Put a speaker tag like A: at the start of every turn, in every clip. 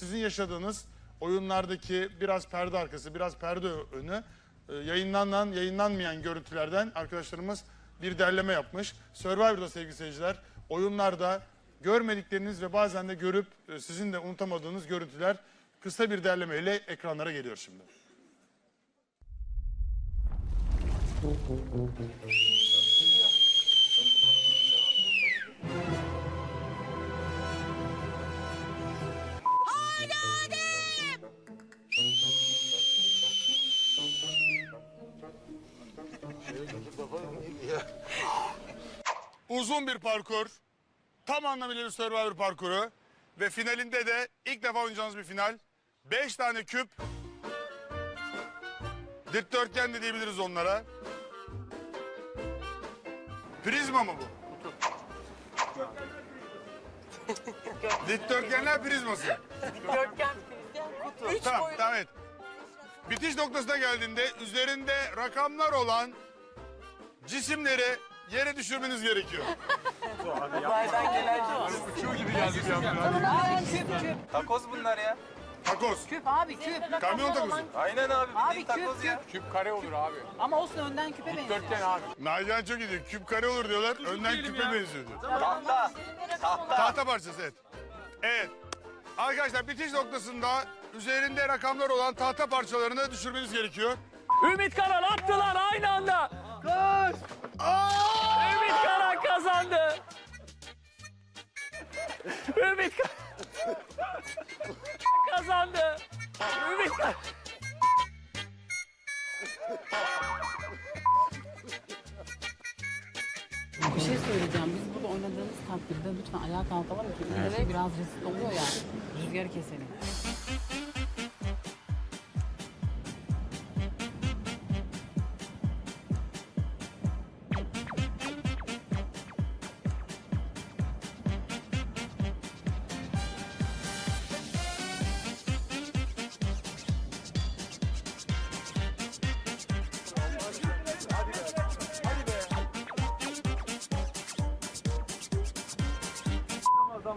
A: sizin yaşadığınız oyunlardaki biraz perde arkası, biraz perde önü e, yayınlanan, yayınlanmayan görüntülerden arkadaşlarımız bir derleme yapmış. Survivor'da sevgili seyirciler oyunlarda görmedikleriniz ve bazen de görüp e, sizin de unutamadığınız görüntüler kısa bir derlemeyle ekranlara geliyor şimdi. Uzun bir parkur. Tam anlamıyla bir Survivor parkuru. Ve finalinde de ilk defa oynayacağınız bir final. Beş tane küp. Dikdörtgen de diyebiliriz onlara. Prizma mı bu? Dikdörtgenler prizması.
B: Dörtgen prizden kutu. Üç
A: Tamam,
B: boyutlu.
A: tamam evet. Bitiş noktasına geldiğinde üzerinde rakamlar olan cisimleri yere düşürmeniz gerekiyor.
B: Uzaydan gelen
C: Takoz bunlar ya.
A: Takoz.
D: Küp abi küp.
A: Kamyon takozu.
C: Aynen abi.
D: Abi
C: bildiğin
D: küp
C: takoz ya.
D: küp.
E: Küp kare olur abi.
D: Ama olsun önden küpe benziyor.
E: Dörtgen abi.
A: Nagihan çok iyi diyor. Küp kare olur diyorlar. Önden küpe benziyor diyor.
C: Tahta. Tahta.
A: Tahta parçası evet. Evet. Arkadaşlar bitiş noktasında üzerinde rakamlar olan tahta parçalarını düşürmeniz gerekiyor.
F: Ümit Karan attılar aynı anda. Ümit Karan kazandı. Ümit Karan kazandı. Ümit Karan.
D: Bir şey söyleyeceğim. Biz burada oynadığımız takdirde lütfen ayağa kalkalım ki evet. biraz riskli oluyor ya. Rüzgarı keselim.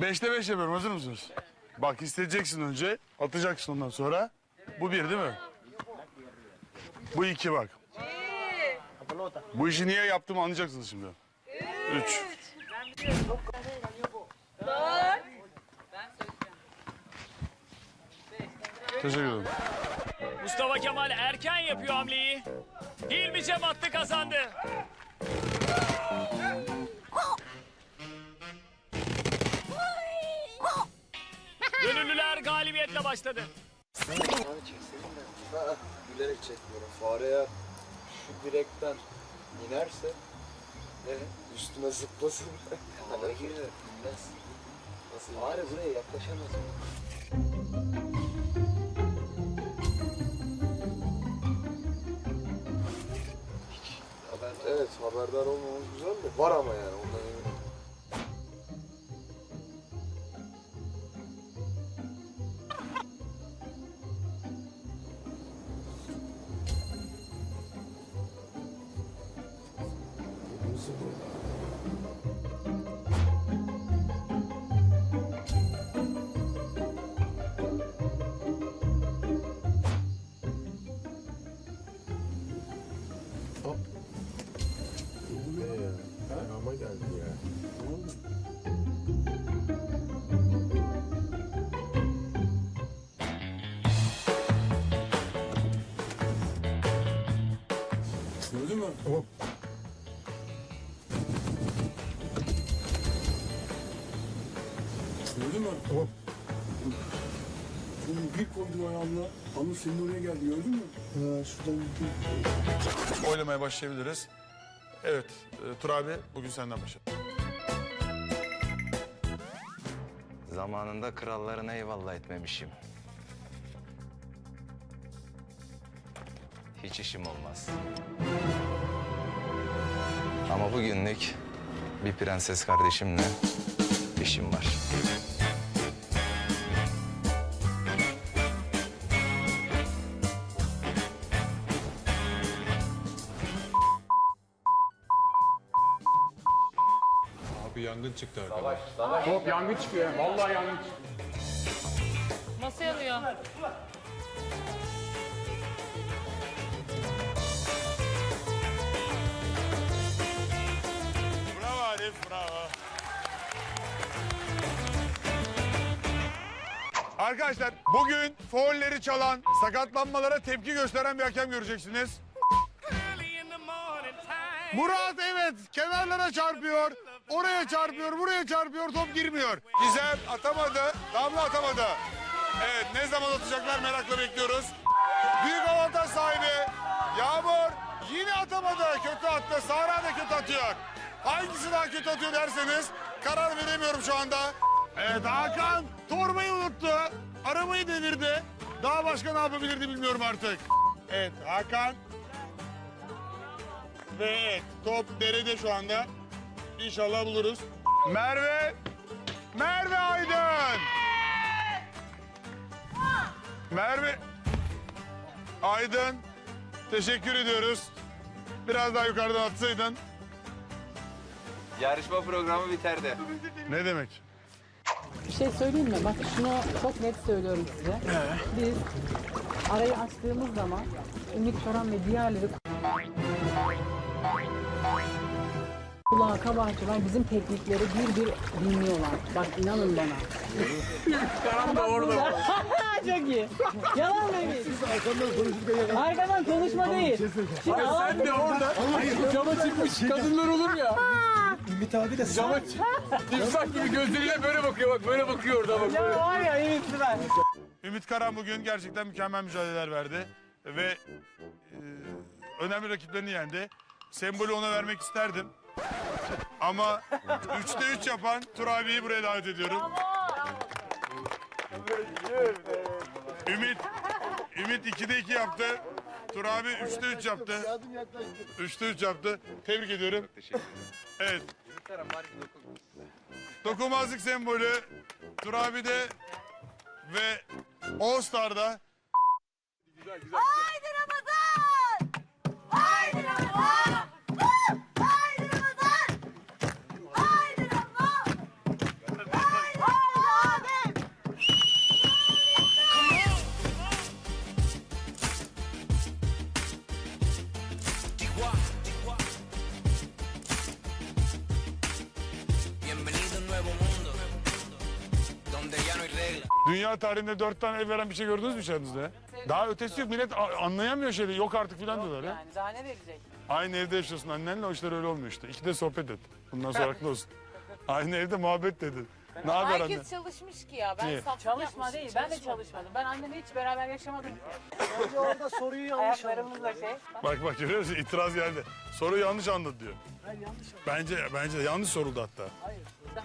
A: Beşte beş yapıyorum. Hazır mısınız? Bak hissedeceksin önce. Atacaksın ondan sonra. Bu bir değil mi? Bu iki bak. Bu işi niye yaptığımı anlayacaksınız şimdi. Üç. Teşekkür ederim.
F: Mustafa Kemal erken yapıyor hamleyi. Hilmi Cem attı kazandı. Galibiyetle başladı.
G: Bilerek çekmiyorum. Fare eğer şu direkten inerse ne? Üstüne zıplasın. Hayır, inmez. Nasıl Fare buraya yaklaşamaz. Evet haberdar olmamız güzel de var ama yani ondan
E: Gördün mü? Gördün mü? Tamam. bir koydum ayağımla. Ama senin oraya geldi gördün mü? Ha şuradan
A: Oylamaya başlayabiliriz. Evet, e, Tur abi bugün senden başlayalım.
C: Zamanında krallarına eyvallah etmemişim. Hiç işim olmaz. Ama bugünlük bir prenses kardeşimle işim var.
H: Abi yangın çıktı arkadaş.
F: Hop yangın çıkıyor. Vallahi yangın çıkıyor.
D: Masaya alıyor.
A: Arkadaşlar bugün foulleri çalan, sakatlanmalara tepki gösteren bir hakem göreceksiniz. Murat evet kenarlara çarpıyor. Oraya çarpıyor, buraya çarpıyor, top girmiyor. Gizem atamadı, Damla atamadı. Evet ne zaman atacaklar merakla bekliyoruz. Büyük avantaj sahibi Yağmur yine atamadı. Kötü attı. Sahra da kötü atıyor. Hangisi daha kötü atıyor derseniz karar veremiyorum şu anda. Evet Hakan unuttu. Arabayı devirdi. Daha başka ne yapabilirdi bilmiyorum artık. Evet Hakan. Ve evet top derede şu anda. İnşallah buluruz. Merve. Merve Aydın. Merve. Aydın. Teşekkür ediyoruz. Biraz daha yukarıdan atsaydın.
C: Yarışma programı biterdi.
A: Ne demek?
D: Bir şey söyleyeyim mi? Bak şunu çok net söylüyorum size. Biz arayı açtığımız zaman Ümit Karan ve diğerleri kulağa kabartıyorlar. Bizim teknikleri bir bir dinliyorlar. Bak inanın bana. Karan da orada. çok iyi. Yalan mı Ümit?
E: Arkamdan konuşurken
D: Arkadan konuşma değil. Şimdi sen de orada.
F: Cama çıkmış kadınlar olur ya?
E: Ümit abi de
F: Cama timsah gibi gözleriyle böyle bakıyor bak böyle bakıyor orada bak.
D: Ya var ya Ümit.
A: Ümit Karan bugün gerçekten mükemmel mücadeleler verdi. Ve e, önemli rakiplerini yendi. Sembolü ona vermek isterdim. Ama 3'te 3 yapan Tur abiyi buraya davet ediyorum. Ümit Ümit 2'de 2 yaptı. Tur abi 3'te 3 yaptı.
G: Yardım yaklaştı.
A: 3'te 3 yaptı. Tebrik ediyorum. Evet. Dokunmazlık sembolü Tur abi de ve All Star'da
I: Haydi Ramazan! Haydi Ramazan!
A: Dünya tarihinde dört tane ev veren bir şey gördünüz mü içerinizde? Daha ötesi yok. Millet a- anlayamıyor şeyleri. Yok artık filan diyorlar ya.
D: Yani daha ne verecek?
A: Aynı evde yaşıyorsun annenle o işler öyle olmuyor işte. İki de sohbet et. Bundan sonra haklı olsun. Aynı evde muhabbet dedi. Ne haber anne?
B: Herkes çalışmış ki ya. Ben
A: Niye?
B: saf
D: Çalışma değil. Ben de çalışmadım. Ben annemle hiç beraber yaşamadım ki.
E: Bence orada soruyu yanlış anladın.
D: Ayaklarımızla şey.
A: Bak bak görüyor musun? İtiraz geldi. Soru yanlış anladı diyor.
E: Ben yanlış anladım.
A: Bence bence de yanlış soruldu hatta.
E: Hayır.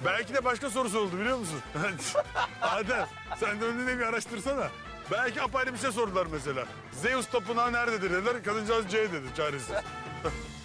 A: Belki de başka soru soruldu biliyor musun? Adem sen de önüne bir araştırsana. Belki apayrı bir şey sordular mesela. Zeus tapınağı nerededir dediler. Kadıncağız C dedi çaresiz.